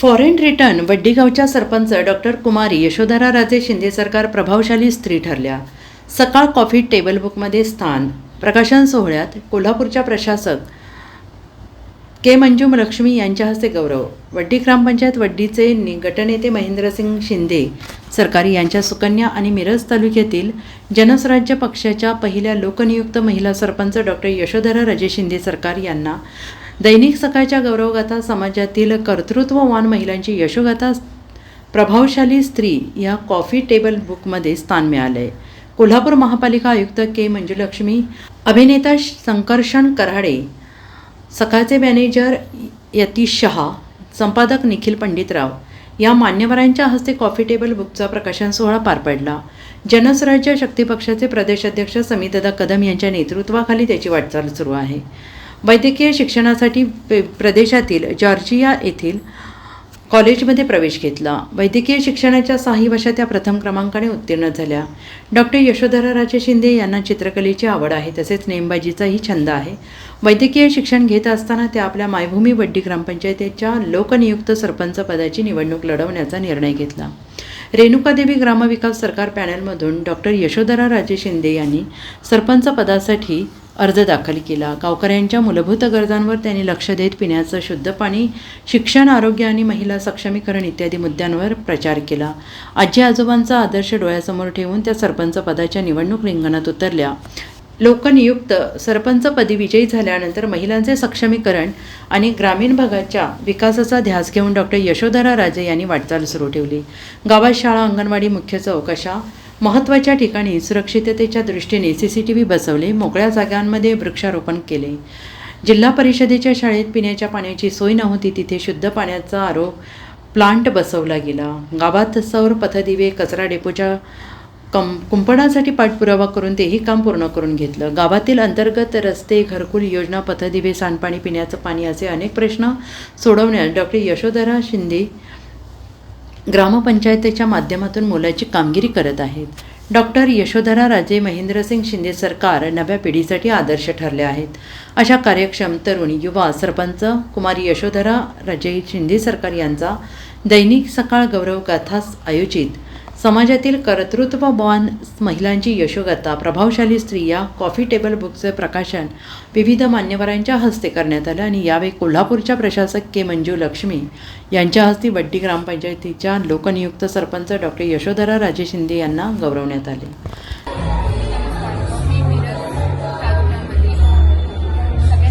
Foreign return वड्डीगावच्या sarpanch doctor कुमारी यशोधरा राजे शिंदे सरकार प्रभावशाली स्त्री ठरल्या. सकाळ कॉफी टेबल बुकमध्ये स्थान. प्रकाशन सोहळ्यात कोल्हापूरच्या प्रशासक के मंजूम लक्ष्मी यांच्या हस्ते गौरव. वड्डी ग्रामपंचायत वड्डीचे नि- गटनेते महेंद्रसिंग शिंदे सरकारी यांच्या सुकन्या आणि मिरज तालुक्यातील जनस्वराज्य पक्षाच्या पहिल्या लोकनियुक्त महिला सरपंच डॉक्टर यशोधरा राजे शिंदे सरकार यांना दैनिक सकाळच्या गौरवगाथा समाजातील कर्तृत्ववान महिलांची यशोगाथा प्रभावशाली स्त्री या कॉफी टेबल बुकमध्ये स्थान मिळाले कोल्हापूर महापालिका आयुक्त के मंजुलक्ष्मी अभिनेता संकर्षण कराडे सकाळचे मॅनेजर यतीश शहा संपादक निखिल पंडितराव या मान्यवरांच्या हस्ते कॉफी टेबल बुकचा प्रकाशन सोहळा पार पडला. जनस्वराज्य शक्ती पक्षाचे प्रदेशाध्यक्ष समितदा कदम यांच्या नेतृत्वाखाली त्याची वाटचाल सुरू आहे. वैद्यकीय शिक्षणासाठी पे- प्रदेशातील जॉर्जिया येथील कॉलेजमध्ये प्रवेश घेतला. वैद्यकीय शिक्षणाच्या सहाही वर्षात त्या प्रथम क्रमांकाने उत्तीर्ण झाल्या. डॉक्टर यशोधरा राजे शिंदे यांना चित्रकलेची आवड आहे तसेच नेमबाजीचाही छंद आहे. वैद्यकीय शिक्षण घेत असताना त्या आपल्या मायभूमी वड्डी ग्रामपंचायतीच्या लोकनियुक्त सरपंच पदाची निवडणूक लढवण्याचा निर्णय घेतला. रेणुकादेवी ग्रामविकास सरकार पॅनलमधून डॉक्टर यशोधरा राजे शिंदे यांनी सरपंच पदासाठी अर्ज दाखल केला. गावकऱ्यांच्या मूलभूत गरजांवर त्यांनी लक्ष देत पिण्याचं शुद्ध पाणी शिक्षण आरोग्य आणि महिला सक्षमीकरण इत्यादी मुद्द्यांवर प्रचार केला. आजी आजोबांचा आदर्श डोळ्यासमोर ठेवून त्या सरपंच पदाच्या निवडणूक रिंगणात उतरल्या. लोकनियुक्त सरपंचपदी विजयी झाल्यानंतर महिलांचे सक्षमीकरण आणि ग्रामीण भागाच्या विकासाचा ध्यास घेऊन डॉक्टर यशोधरा राजे यांनी वाटचाल सुरू ठेवली. गावात शाळा अंगणवाडी मुख्य चौक अशा महत्त्वाच्या ठिकाणी सुरक्षिततेच्या दृष्टीने सी सी टी व्ही बसवले मोकळ्या जागांमध्ये वृक्षारोपण केले. जिल्हा परिषदेच्या शाळेत पिण्याच्या पाण्याची सोय नव्हती तिथे शुद्ध पाण्याचा आरोप प्लांट बसवला गेला. गावात सौर पथदिवे कचरा डेपोच्या कं कुंपणासाठी पाठपुरावा करून तेही काम पूर्ण करून घेतलं. गावातील अंतर्गत रस्ते घरकुल योजना पथदिवे सांडपाणी पिण्याचं पाणी असे अनेक प्रश्न सोडवण्यात डॉक्टर यशोधरा शिंदे ग्रामपंचायतीच्या माध्यमातून मोलाची कामगिरी करत आहेत. डॉक्टर यशोधरा राजे महेंद्रसिंग शिंदे सरकार नव्या पिढीसाठी आदर्श ठरले आहेत. अशा कार्यक्षम तरुण युवा सरपंच कुमारी यशोधरा राजे शिंदे सरकार यांचा दैनिक सकाळ गौरव गाथास आयोजित समाजातील कर्तृत्ववान महिलांची यशोगाथा प्रभावशाली स्त्रिया कॉफी टेबल बुकचे प्रकाशन विविध मान्यवरांच्या हस्ते करण्यात आलं आणि यावेळी कोल्हापूरच्या प्रशासक के मंजू लक्ष्मी यांच्या हस्ते वड्डी ग्रामपंचायतीच्या लोकनियुक्त सरपंच डॉक्टर यशोधरा राजे शिंदे यांना गौरवण्यात आले.